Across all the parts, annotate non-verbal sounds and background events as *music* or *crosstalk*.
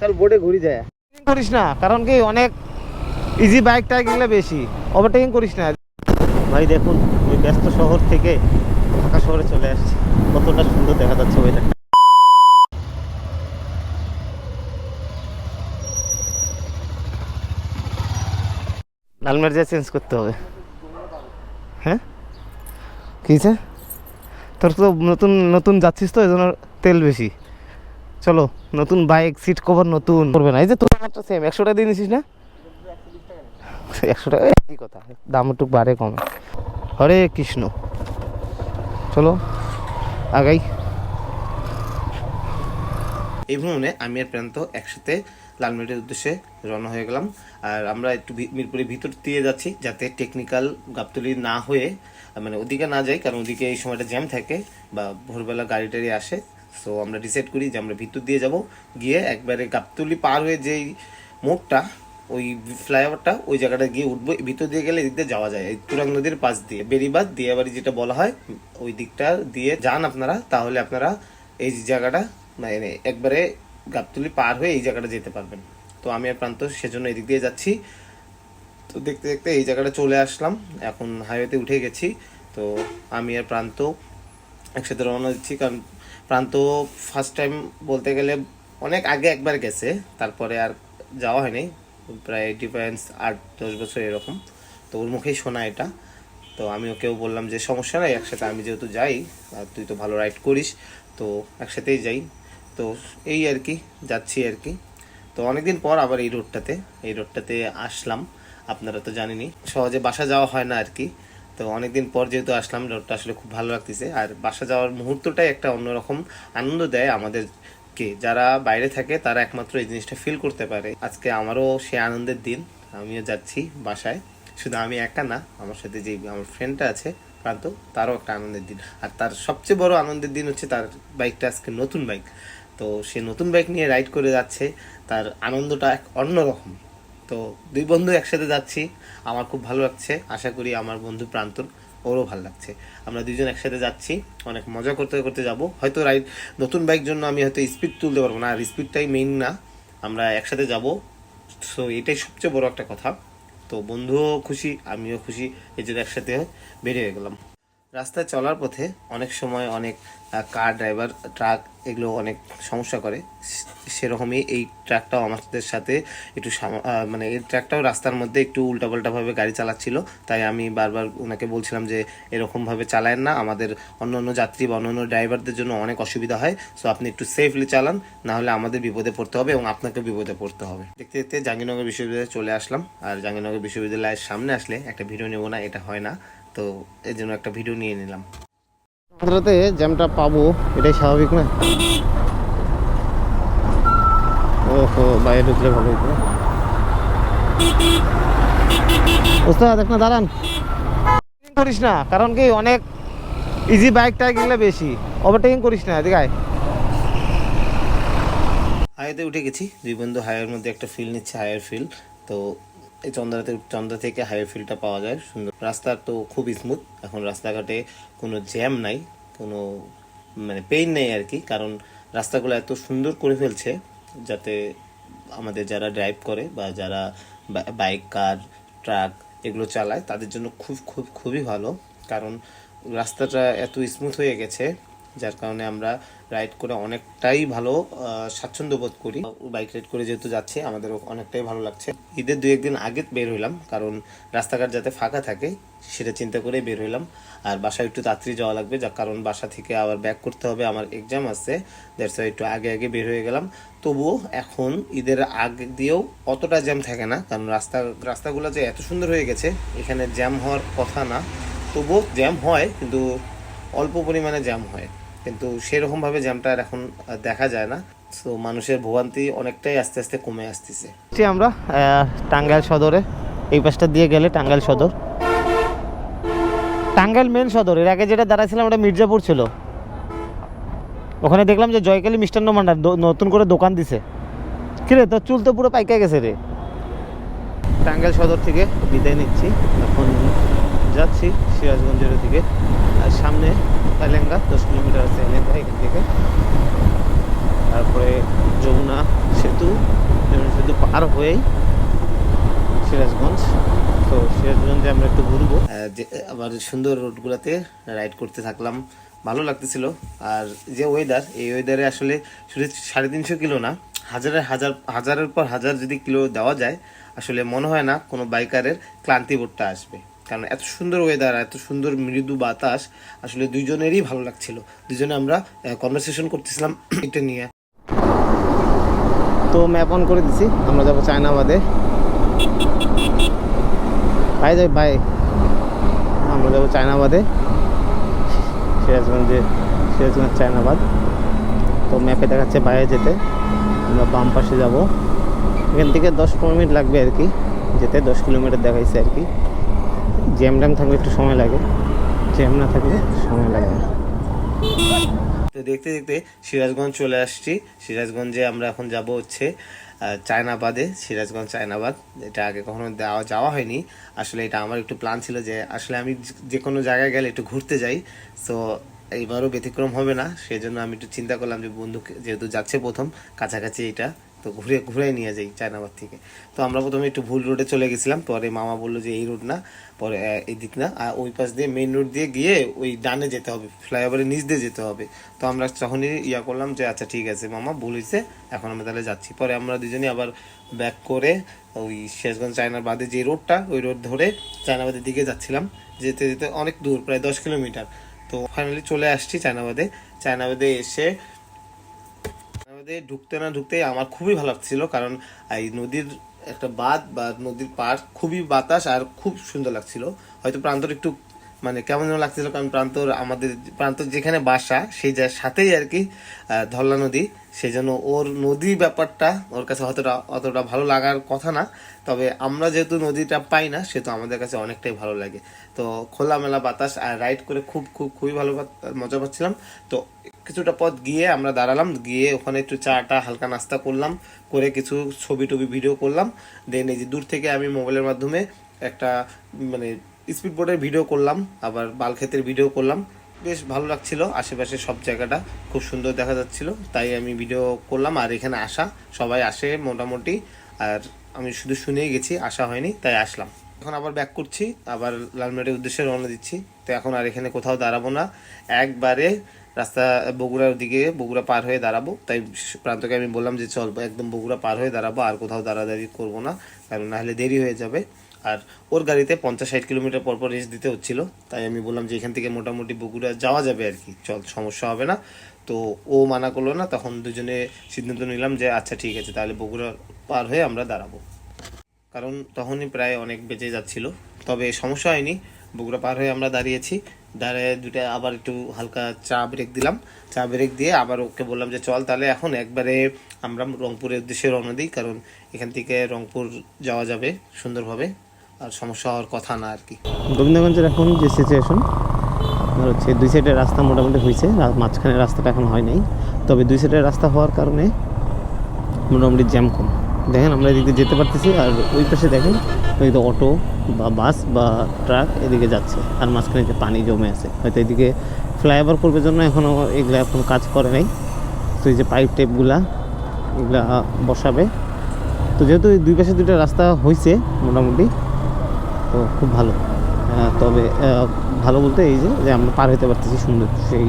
চল বোর্ডে ঘুরি যায় করিস না কারণ কি অনেক ইজি বাইক টাইক এগুলো বেশি। ওভারটেকিং করিস না। ভাই দেখুন ওই ব্যস্ত শহর থেকে ঢাকা শহরে চলে আসছি। কতটা সুন্দর দেখা যাচ্ছে ওয়েদার লালমের যা চেঞ্জ করতে হবে। হ্যাঁ? কী? তোর তো নতুন নতুন যাচ্ছিস তো এই জন্য তেল বেশি। চলো নতুন বাইক সিট কভার নতুন। করবে না এই যে তোর আমারটা সেম একশো টাকা দিয়ে নিছিস না? একশো টাকা কি কথা? দাম একটু বাড়ে কমে। হরে কৃষ্ণ। চলো আগাই। এই ভ্রমণে আমি আর প্রান্ত একসাথে লালমেটের উদ্দেশ্যে রওনা হয়ে গেলাম। আর আমরা একটু ভি- মিরপুরের ভিতর দিয়ে যাচ্ছি যাতে টেকনিক্যাল গাবতলি না হয়ে মানে ওদিকে না যাই কারণ ওদিকে এই সময়টা জ্যাম থাকে বা ভোরবেলা গাড়ি টাড়ি আসে। সো আমরা ডিসাইড করি যে আমরা ভিতর দিয়ে যাব, গিয়ে একবারে গাবতলি পার হয়ে যেই মোড়টা, ওই ফ্লাইওভারটা, ওই জায়গাটা গিয়ে উঠবো। ভিতর দিয়ে গেলে এদিক দিয়ে যাওয়া যায়। তুরাগ নদীর পাশ দিয়ে বেরিবাদ দিয়াবাড়ি যেটা বলা হয়, ওই দিকটা দিয়ে যান আপনারা, তাহলে আপনারা এই জায়গাটা মানে একবারে গাবতলি পার হয়ে এই জায়গাটা যেতে পারবেন। তো আমি আর প্রান্ত সেজন্য এদিক দিয়ে যাচ্ছি। তো দেখতে দেখতে এই জায়গাটা চলে আসলাম। এখন হাইওয়েতে উঠে গেছি। তো আমি আর প্রান্ত একসাথে রওনা দিচ্ছি, কারণ প্রান্ত ফার্স্ট টাইম বলতে গেলে অনেক আগে একবার গেছে, তারপরে আর যাওয়া হয়নি। প্রায় ডিফারেন্স আট দশ বছর এরকম। তো ওর মুখেই শোনা এটা। তো আমি ওকেও বললাম যে সমস্যা নাই, একসাথে আমি যেহেতু যাই, আর তুই তো ভালো রাইড করিস, তো একসাথেই যাই। তো এই আর কি, যাচ্ছি আর কি। তো অনেকদিন পর আবার এই রোডটাতে এই রোডটাতে আসলাম। আপনারা তো জানেনই, সহজে বাসা যাওয়া হয় না আর কি। তো অনেকদিন পর যেহেতু আসলাম, রোডটা আসলে খুব ভালো লাগতেছে। আর বাসা যাওয়ার মুহূর্তটাই একটা অন্যরকম আনন্দ দেয় আমাদেরকে। যারা বাইরে থাকে, তারা একমাত্র এই জিনিসটা ফিল করতে পারে। আজকে আমারও সে আনন্দের দিন, আমিও যাচ্ছি বাসায়। শুধু আমি একা না, আমার সাথে যে আমার ফ্রেন্ডটা আছে, প্রান্ত, তারও একটা আনন্দের দিন। আর তার সবচেয়ে বড় আনন্দের দিন হচ্ছে তার বাইকটা আজকে নতুন বাইক তো সে নতুন বাইক নিয়ে রাইড করে যাচ্ছে, তার আনন্দটা এক অন্যরকম। তো দুই বন্ধু একসাথে যাচ্ছি। আমার খুব ভালো লাগছে। আশা করি আমার বন্ধু প্রান্তর ওরও ভালো লাগছে। আমরা দুজন একসাথে যাচ্ছি। অনেক মজা করতে করতে যাব। হয়তো রাইড, নতুন বাইক জন্য আমি হয়তো স্পিড তুলতে পারব না। আর স্পিডটাই মেইন না। আমরা একসাথে যাব। সো এটাই সবচেয়ে বড় একটা কথা। তো বন্ধুও খুশি, আমিও খুশি। এই জন্য একসাথে বেরিয়ে গেলাম। রাস্তায় চলার পথে অনেক সময় অনেক কার ড্রাইভার ট্রাক এগুলো অনেক সমস্যা করে। সেরকমই এই ট্রাকটাও আমাদের সাথে একটু মানে এই ট্রাকটাও রাস্তার মধ্যে একটু উল্টাপাল্টাভাবে গাড়ি চালাচ্ছিল। তাই আমি বারবার ওনাকে বলছিলাম যে, এরকমভাবে চালায়েন না। আমাদের অন্য অন্য যাত্রী বা অন্য অন্য ড্রাইভারদের জন্য অনেক অসুবিধা হয়। সো আপনি একটু সেফলি চালান না হলে আমাদের বিপদে পড়তে হবে এবং আপনাকে বিপদে পড়তে হবে। দেখতে দেখতে জাহাঙ্গীরনগর বিশ্ববিদ্যালয়ে চলে আসলাম। আর জাহাঙ্গীরনগর বিশ্ববিদ্যালয়ের সামনে আসলে একটা ভিডিও নেব না, এটা হয় না। তো এই জন্য একটা ভিডিও নিয়ে নিলাম। রাতে জ্যামটা পাবো এটাই স্বাভাবিক না? ওহো বাইরে ঢুকলে ভালো হতো ওস্তাদ এখন দাঁড়ান। করিস না কারণ কি অনেক ইজি বাইক টাইক এগুলো বেশি। ওভারটেকিং করিস না এদিকে হাইওয়েতে উঠে গেছি দুই বন্ধু হাইওয়ের মধ্যে একটা ফিল নিচ্ছে হাইওয়ের ফিল তো এই চন্দ্রাতে চন্দ্রা থেকে হাইওয়ে ফিলটা পাওয়া যায়। সুন্দর। রাস্তা তো খুব স্মুথ এখন রাস্তাঘাটে কোনো জ্যাম নাই। কোনো মানে পেইন নেই আর কি। কারণ রাস্তাগুলো এত সুন্দর করে ফেলছে যাতে আমাদের যারা ড্রাইভ করে বা যারা বাইক কার ট্রাক এগুলো চালায়, তাদের জন্য খুব খুব, খুবই ভালো। কারণ রাস্তাটা এত স্মুথ হয়ে গেছে, যার কারণে আমরা রাইড করে অনেকটাই ভালো স্বাচ্ছন্দ্য বোধ করি। বাইক রাইড করে যেহেতু যাচ্ছে আমাদের অনেকটাই ভালো লাগছে। ঈদের দু একদিন আগে বের হইলাম, কারণ রাস্তাঘাট যাতে ফাঁকা থাকে, সেটা চিন্তা করে বের হইলাম। আর বাসায় একটু তাড়াতাড়ি যাওয়া লাগবে যার কারণ বাসা থেকে আবার ব্যাক করতে হবে, আমার এক্সাম আছে। দ্যাটস একটু আগে আগে বের হয়ে গেলাম। তবুও এখন ঈদের আগে দিয়েও অতটা জ্যাম থাকে না, কারণ রাস্তা, রাস্তাগুলো যে এত সুন্দর হয়ে গেছে, এখানে জ্যাম হওয়ার কথা না। তবুও জ্যাম হয়, কিন্তু অল্প পরিমাণে জ্যাম হয়। কিন্তু সেরকমভাবে জ্যামটা আর এখন দেখা যায় না। সো মানুষের ভোগান্তি অনেকটাই আস্তে আস্তে কমে আসতেছে। আমরা টাঙ্গাইল সদরে এই পাশটা দিয়ে গেলে টাঙ্গাইল সদর। টাঙ্গাইল মেন সদর এর আগে যেটা দাঁড়াইছিলাম ওটা মির্জাপুর ছিল। ওখানে দেখলাম যে জয়কালী মিষ্টান্ন ভান্ডার নতুন করে দোকান দিছে। কিরে তোর চুল তো পুরো পাইকা গেছে রে। টাঙ্গাইল সদর থেকে বিদায় নিচ্ছি। এখন যাচ্ছি সিরাজগঞ্জের দিকে। আর সামনে এলেঙ্গা দশ কিলোমিটার আছে এলেঙ্গা এখান থেকে। তারপরে যমুনা সেতু যমুনা সেতু পার হয়েই সিরাজগঞ্জ। তো সিরাজগঞ্জে আমরা একটু ঘুরবো। আবার সুন্দর রোডগুলোতে রাইড করতে থাকলাম। ভালো লাগতেছিল। আর যে ওয়েদার এই ওয়েদারে আসলে শুধু সাড়ে তিনশো কিলো না হাজারের হাজার, হাজারের পর হাজার যদি কিলো দেওয়া যায়, আসলে মনে হয় না কোনো বাইকারের ক্লান্তিবোধটা আসবে। কারণ এত সুন্দর ওয়েদার এত সুন্দর মৃদু বাতাস, আসলে দুইজনেরই ভালো লাগছিল। দুজনে আমরা কনভারসেশন করতেছিলাম *clears throat* এটা নিয়ে। তো ম্যাপ অন করে দিছি, আমরা যাব চায়নাবাদে। বাই যাই বাই আমরা যাব চায়নাবাদে। সিরাজগঞ্জে, সিরাজগঞ্জ চায়নাবাদ। তো ম্যাপে দেখাচ্ছে বাইরে যেতে। আমরা বাম পাশে যাব। এখান থেকে দশ পনেরো মিনিট লাগবে আর কি। যেতে দশ কিলোমিটার দেখাইছে আর কি। জ্যাম ট্যাম থাকলে একটু সময় লাগে। জ্যাম না থাকলে সময় লাগে তো দেখতে দেখতে সিরাজগঞ্জ চলে আসছি। সিরাজগঞ্জে আমরা এখন যাব হচ্ছে চায়নাবাদে। সিরাজগঞ্জ, চায়নাবাদ। এটা আগে কখনো দেওয়া, যাওয়া হয়নি। আসলে এটা আমার একটু প্ল্যান ছিল যে, আসলে আমি যে- কোনো জায়গায় গেলে একটু ঘুরতে যাই। তো এইবারও ব্যতিক্রম হবে না। সেই জন্য আমি একটু চিন্তা করলাম যে বন্ধু যেহেতু যাচ্ছে প্রথম, কাছাকাছি এটা। তো ঘুরে ঘুরে নিয়ে যাই চায়নাবাদ থেকে। তো আমরা প্রথমে একটু ভুল রোডে চলে গেছিলাম পরে মামা বলল যে এই রোড না পরে আহ, এই দিক না আর ওই পাশ দিয়ে মেইন রোড দিয়ে গিয়ে ওই ডানে যেতে হবে ফ্লাইওভারের নিচ দিয়ে যেতে হবে। তো আমরা তখনই ইয়া করলাম যে আচ্ছা ঠিক আছে মামা বলেছে এখন আমরা তাহলে যাচ্ছি। পরে আমরা দুজনে আবার ব্যাক করে ওই শেষগঞ্জ চায়নার বাদে যে রোডটা ওই রোড ধরে চায়নাবাদের দিকে যাচ্ছিলাম। যেতে যেতে অনেক দূর প্রায় দশ কিলোমিটার। তো ফাইনালি চলে আসছি চায়নাবাদে। চায়নাবাদে এসে আমাদের ঢুকতে না ঢুকতেই আমার খুবই ভালো লাগছিল, কারণ এই নদীর একটা বাঁধ বা নদীর পাড় খুবই বাতাস আর খুব সুন্দর লাগছিল। হয়তো প্রান্তর একটু মানে কেমন যেন লাগছিল কারণ প্রান্তর আমাদের, প্রান্তর যেখানে বাসা, সেই যার সাথেই আর কি ধরলা নদী, সেই জন্য ওর নদী ব্যাপারটা ওর কাছে অতটা অতটা ভালো লাগার কথা না। তবে আমরা যেহেতু নদীটা পাই না, সেহেতু আমাদের কাছে অনেকটাই ভালো লাগে। তো খোলামেলা বাতাস আর রাইড করে খুব খুব, খুবই ভালো মজা পাচ্ছিলাম। তো কিছুটা পথ গিয়ে আমরা দাঁড়ালাম, গিয়ে ওখানে একটু চাটা, হালকা নাস্তা করলাম, করে কিছু ছবি টবি ভিডিও করলাম। দেন এই যে দূর থেকে আমি মোবাইলের মাধ্যমে একটা মানে স্পিড বোর্ডের ভিডিও করলাম, আবার বালক্ষেতের ভিডিও করলাম। বেশ ভালো লাগছিল, আশেপাশে সব জায়গাটা খুব সুন্দর দেখা যাচ্ছিল, তাই আমি ভিডিও করলাম। আর এখানে আসা, সবাই আসে মোটামুটি, আর আমি শুধু শুনেই গেছি, আসা হয়নি, তাই আসলাম। এখন আবার ব্যাক করছি, আবার লালমেটের উদ্দেশ্যে রওনা দিচ্ছি। তো এখন আর এখানে কোথাও দাঁড়াবো না, একবারে রাস্তা বগুড়ার দিকে, বগুড়া পার হয়ে দাঁড়াবো। তাই প্রান্তকে আমি বললাম যে চল, একদম বগুড়া পার হয়ে দাঁড়াবো, আর কোথাও দাঁড়াদাঁড়ি করব না, কারণ নাহলে দেরি হয়ে যাবে। আর ওর গাড়িতে পঞ্চাশ ষাট কিলোমিটার পর পর রেস্ট দিতে হচ্ছিল। তাই আমি বললাম যে এখান থেকে মোটামুটি বগুড়া যাওয়া যাবে আর কি। চল, সমস্যা হবে না। তো ও মানা করল না, তখন দুজনে সিদ্ধান্ত নিলাম যে আচ্ছা ঠিক আছে, তাহলে বগুড়া পার হয়ে আমরা দাঁড়াবো। কারণ তখনই প্রায় অনেক বেঁচে যাচ্ছিল। তবে সমস্যা হয়নি, বগুড়া পার হয়ে আমরা দাঁড়িয়েছি। দাঁড়িয়ে দুটা আবার একটু হালকা চা ব্রেক দিলাম। চা ব্রেক দিয়ে আবার ওকে বললাম যে, চল তাহলে এখন একবারে আমরা রংপুরের উদ্দেশ্যে রওনা দিই, কারণ এখান থেকে রংপুর যাওয়া যাবে সুন্দরভাবে। আর সমস্যা হওয়ার কথা না আর কি। গোবিন্দগঞ্জের এখন যে সিচুয়েশন হচ্ছে দুই সাইডের রাস্তা মোটামুটি হয়েছে মাঝখানে রাস্তাটা এখন হয় নাই। তবে দুই সাইডের রাস্তা হওয়ার কারণে মোটামুটি জ্যাম কম। দেখেন, আমরা এদিকে যেতে পারতেছি, আর ওই পাশে দেখেন, ওই অটো বা বাস বা ট্রাক এদিকে যাচ্ছে, আর মাঝখানে যে পানি জমে আছে। হয়তো এদিকে ফ্লাইওভার করবে জন্য এখনও এগুলো এখন কাজ করে নাই। তো এই যে পাইপ টেপগুলা এগুলা বসাবে। তো যেহেতু দুই পাশে দুইটা রাস্তা হয়েছে মোটামুটি তো খুব ভালো। তবে ভালো বলতে এই যে আমরা পার হতে পারতেছি সুন্দর, সেই।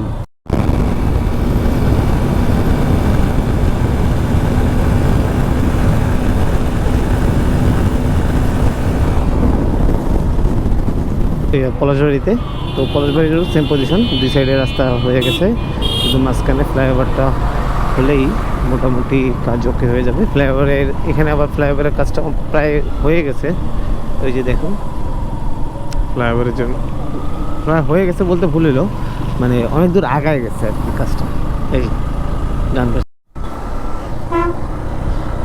পলাশবাড়িতে। তো পলাশবাড়িরও সেম পজিশন দুই সাইডে রাস্তা হয়ে গেছে। শুধু মাঝখানে ফ্লাইওভারটা হলেই মোটামুটি কাজ ওকে হয়ে যাবে। ফ্লাইওভারের, এখানে আবার ফ্লাইওভারের কাজটা প্রায় হয়ে গেছে। ওই যে দেখুন। ফ্লাইওভারের জন্য। প্রায় হয়ে গেছে বলতে ভুল হলো। মানে অনেক দূর আগায় গেছে আর কি কাজটা। এই done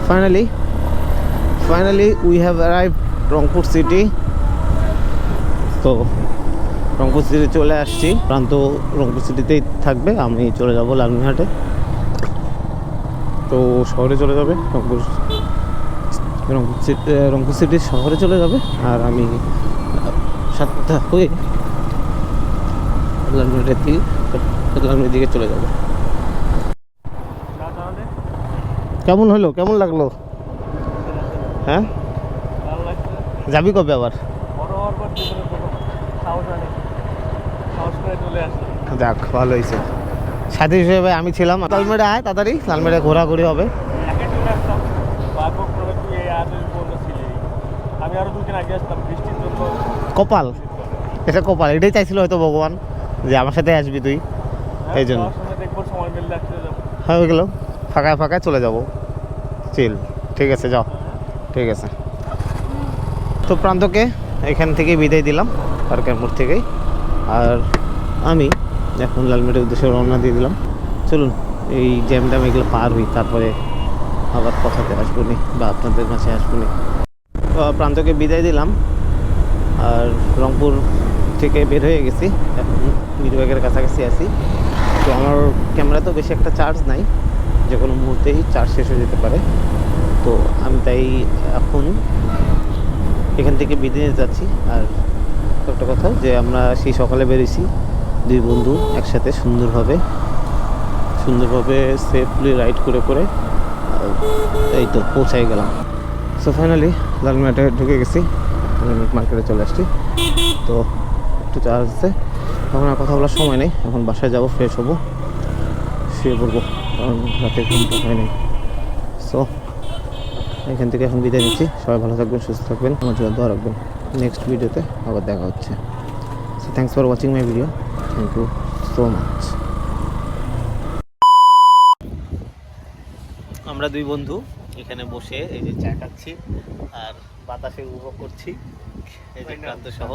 finally finally we have arrive Rangpur city তো রংপুর সিটি চলে আসছি। প্রান্ত রংপুর সিটিতেই থাকবে। আমি চলে যাব লালমিনহাটে। তো শহরে চলে যাবে রংপুর রংপুর সিটি রংপুর সিটির শহরে চলে যাবে। আর আমি সাতটা হয়ে লালমিনহাটের দিকে চলে যাব। কেমন হলো? কেমন লাগল? হ্যাঁ? যাবি কবে আবার? যাক ভালো হয়েছে। সাথী হিসেবে আমি ছিলাম। লালমেড়ে আয় তাড়াতাড়ি। লালমেড়ে ঘোরাঘুরি হবে একে চলে আসতাম ভাগ্যক্রমে তুই এই আজ পর্যন্ত ছিলি আমি আরও দুদিন আগে আসতাম বৃষ্টির জন্য কপাল। এটা কপাল এটাই চাইছিল হয়তো ভগবান যে আমার সাথে আসবি তুই। এই জন্য। হয়ে গেল। ফাঁকায় ফাঁকায় চলে যাব। চিল ঠিক আছে যাও। ঠিক আছে। তো প্রান্তকে এখান থেকে বিদায় দিলাম পার্কের মোড় থেকেই। আর আমি এখন লালমেটের উদ্দেশ্যে রওনা দিয়ে দিলাম। চলুন এই জ্যাম ট্যাম এগুলো পার হই তারপরে আবার কথাতে আসব নি বা আপনাদের মাঝে আসব নি। প্রান্তকে বিদায় দিলাম। আর রংপুর থেকে বের হয়ে গেছি। এখন মিরবাগের কাছাকাছি আছি। তো আমার ক্যামেরা তো বেশি একটা চার্জ নাই। যে কোনো মুহূর্তেই চার্জ শেষ হয়ে যেতে পারে। তো আমি তাই এখন এখান থেকে বিদায় যাচ্ছি। আর একটা কথা যে আমরা সেই সকালে বেরিয়েছি। দুই বন্ধু একসাথে সুন্দরভাবে সুন্দরভাবে সেফলি রাইড করে করে এই তো পৌঁছাই গেলাম। সো ফাইনালি লালমেটে ঢুকে গেছি। মার্কেটে চলে আসছি। তো, একটু চার্জ আছে। এখন আর কথা বলার সময় নেই। এখন বাসায় যাব ফ্রেশ হব। শুয়ে পড়ব। কারণ রাতে ঘুমটা হয়নি সো এখান থেকে এখন বিদায় নিচ্ছি। সবাই ভালো থাকবেন, সুস্থ থাকবেন। আমার জন্য দোয়া রাখবেন। নেক্সট ভিডিওতে আবার দেখা হচ্ছে। So thanks for watching my video thank you so much আমরা দুই বন্ধু। এখানে বসে এই যে চা খাচ্ছি আর বাতাসে উপভোগ করছি এই যে ক্রান্ত সহ।